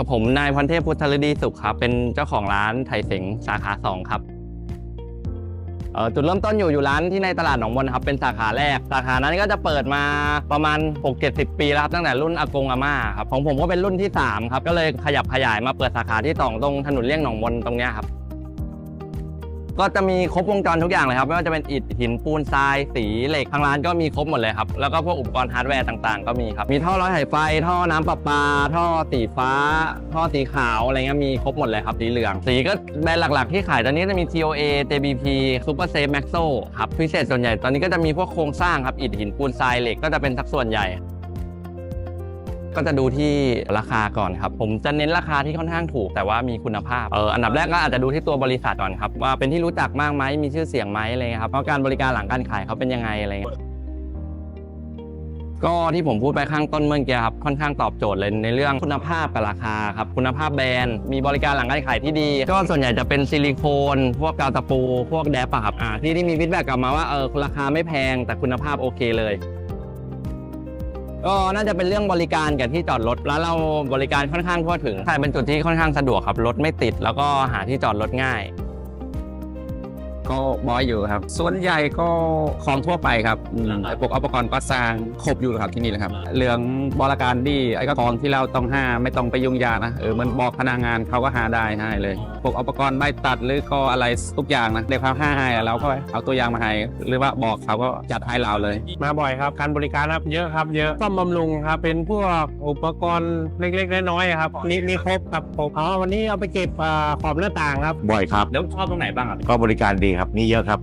กับผมนายพันเทพพุทธฤดีสุขครับ เป็นเจ้าของร้านไทยเสงสาขาสองครับจุดเริ่มต้นอยู่อยู่ร้านที่ในตลาดหนองมนครับเป็นสาขาแรก สาขานั้นก็จะเปิดมาประมาณ 6-70 ปีแล้วครับตั้งแต่รุ่นอากงอาม่าครับของผมก็เป็นรุ่นที่ 3 ครับ ก็เลยขยับขยายมาเปิดสาขาที่สองตรงถนนเลี่ยงหนองมนตรงเนี้ยครับ ก็จะมีครบวงจรทุกอย่างเลยครับ ไม่ว่าจะเป็นอิฐหินปูนทรายสีเหล็กทางร้านก็มีครบหมดเลยครับ แล้วก็พวกอุปกรณ์ฮาร์ดแวร์ต่างๆ ก็มีครับ มีท่อร้อยสายไฟ ท่อน้ำประปา ท่อสีฟ้า ท่อสีขาวอะไรเงี้ยมีครบหมดเลยครับสีเหลือง สีก็แบรนด์หลักๆ ที่ขายตอนนี้จะมี TOA JBP Super Safe Maxo ครับพิเศษส่วนใหญ่ตอนนี้ก็จะมีพวกโครงสร้างครับอิฐหินปูนทรายเหล็กก็จะเป็นสักส่วนใหญ่ ก็จะดูที่ราคาก่อนครับผมจะเน้นราคาที่ค่อนข้างถูก แต่ว่ามีคุณภาพเอออันดับแรกก็อาจจะดูที่ตัวบริษัทก่อนครับว่าเป็นที่รู้จักมากไหมมีชื่อเสียงไหมอะไรเงี้ยครับเพราะการบริการหลังการขายเขาเป็นยังไงอะไรเงี้ยก็ที่ผมพูดไปข้างต้นเมื่อกี้ครับค่อนข้างตอบโจทย์เลยในเรื่องคุณภาพกับราคาครับคุณภาพแบรนด์มีบริการหลังการขายที่ดี ก็ส่วนใหญ่จะเป็นซิลิโคน พวกกาวตะปู พวกแดปอะครับที่ที่มีฟีดแบ็กกลับมาว่าเออราคาไม่แพงแต่คุณภาพโอเคเลย ก็น่าจะเป็นเรื่องบริการกับที่จอดรถแล้วเราบริการค่อนข้างทั่วถึงใช่เป็นจุดที่ค่อนข้างสะดวกครับรถไม่ติด แล้วก็หาที่จอดรถง่าย ก็บอยอยู่ครับ ส่วนใหญ่ก็ของทั่วไปครับอืมไอ้พวกอุปกรณ์ก่อสร้างครบอยู่ครับที่นี่แหละครับเรื่องบริการดีไอ้ก็ของที่เราต้องหาไม่ต้องไปยุ่งยากนะเออมันบอกพนักงานเขาก็หาได้ให้เลยพวกอุปกรณ์ใบตัดหรือก็อะไรทุกอย่างนะเดี๋ยวเขาห้าให้เราก็เอาตัวอย่างมาให้หรือว่าบอกเขาก็จัดให้เราเลย มาบ่อยครับการบริการครับเยอะครับ เยอะซ่อมบำรุงครับเป็นพวกอุปกรณ์เล็กๆน้อยๆครับนี่มีครบครับผมอ๋อวันนี้เอาไปเก็บอ่าขอบหน้าต่างครับบ่อยครับแล้วชอบตรงไหนบ้างครับก็บริการดีครับ มีเยอะครับ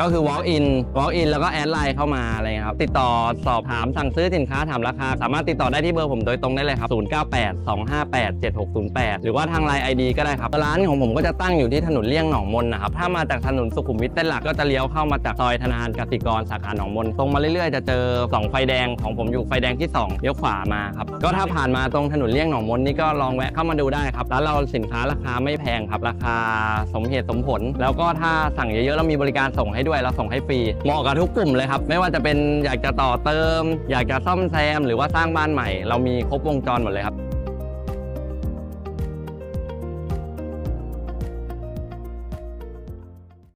ก็คือ walk in walk in แล้วก็แอดไลน์เข้ามาอะไรเงี้ยครับติดต่อสอบถามสั่งซื้อสินค้าถามราคา สามารถติดต่อได้ที่เบอร์ผมโดยตรงได้เลยครับ 098 258 7608 หรือว่าทางไลน์ ID ก็ได้ครับร้านของผมก็จะตั้งอยู่ที่ถนนเลี่ยงหนองมนนะครับถ้ามาจากถนนสุขุมวิทเส้นหลักก็จะเลี้ยวเข้ามาจากซอยธนาคารกสิกรสาขาหนองมนตรงมาเรื่อยๆจะเจอสองไฟแดงของผมอยู่ไฟแดงที่สองเลี้ยวขวามาครับก็ถ้าผ่านมาตรงถนนเลี่ยงหนองมนนี่ก็ลองแวะเข้ามาดูได้ครับร้านเราสินค้าราคาไม่แพงครับราคาสมเหตุสมผล แล้วก็ถ้าสั่งเยอะๆเรามีบริการส่งให้ด้วยเราส่งให้ฟรีเหมาะกับทุกกลุ่มเลยครับ ไม่ว่าจะเป็นอยากจะต่อเติม อยากจะซ่อมแซม หรือว่าสร้างบ้านใหม่ เรามีครบวงจรหมดเลยครับ